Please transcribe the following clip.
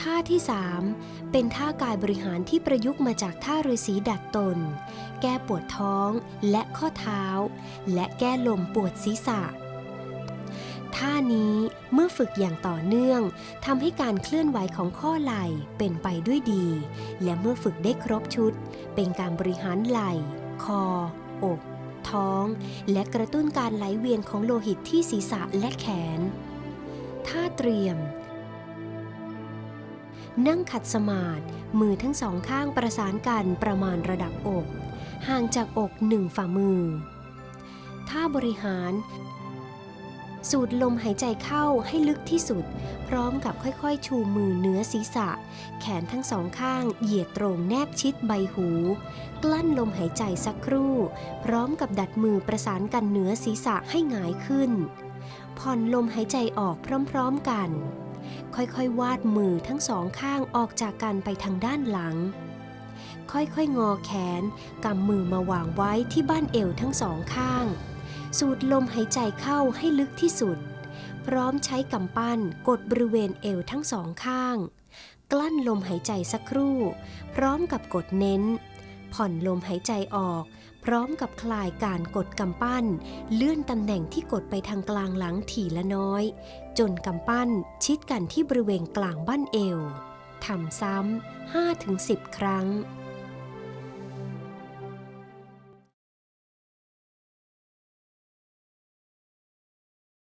ท่าที่3เป็นท่ากายบริหารที่ประยุกต์มาจากท่าฤาษีดัดตน แก้ปวดท้องและข้อเท้า และแก้ลมปวดศีรษะ ท่านี้เมื่อฝึกอย่างต่อเนื่องทำให้การเคลื่อนไหวของข้อไหล่เป็นไปด้วยดี และเมื่อฝึกได้ครบชุด เป็นการบริหารไหล่ คอ อก ท้อง และกระตุ้นการไหลเวียนของโลหิตที่ศีรษะและแขน ท่าเตรียม นั่งขัดสมาธิมือทั้งสองข้างประสานกันประมาณระดับอก ห่างจากอกหนึ่งฝ่ามือ ท่าบริหาร สูดลมหายใจเข้าให้ลึกที่สุด พร้อมกับค่อยๆ ชูมือเหนือศีรษะ แขนทั้งสองข้างเหยียดตรงแนบชิดใบหู กลั้นลมหายใจสักครู่ พร้อมกับดัดมือประสานกันเหนือศีรษะให้หงายขึ้น ผ่อนลมหายใจออกพร้อมๆกัน ค่อยๆ วาดมือทั้งสองข้างออกจากกันไปทางด้านหลัง ค่อยๆ งอแขนกำมือมาวางไว้ที่บ้านเอวทั้งสองข้าง สูดลมหายใจเข้าให้ลึกที่สุด พร้อมใช้กำปั้นกดบริเวณเอวทั้งสองข้าง กลั้นลมหายใจสักครู่ พร้อมกับกดเน้น ผ่อนลมหายใจออก พร้อมกับคลายการกดกำปั้น เลื่อนตำแหน่งที่กดไปทางกลางหลังถี่ละน้อย จนกำปั้นชิดกันที่บริเวณกลางบั้นเอวทำซ้ำ5-10 ครั้ง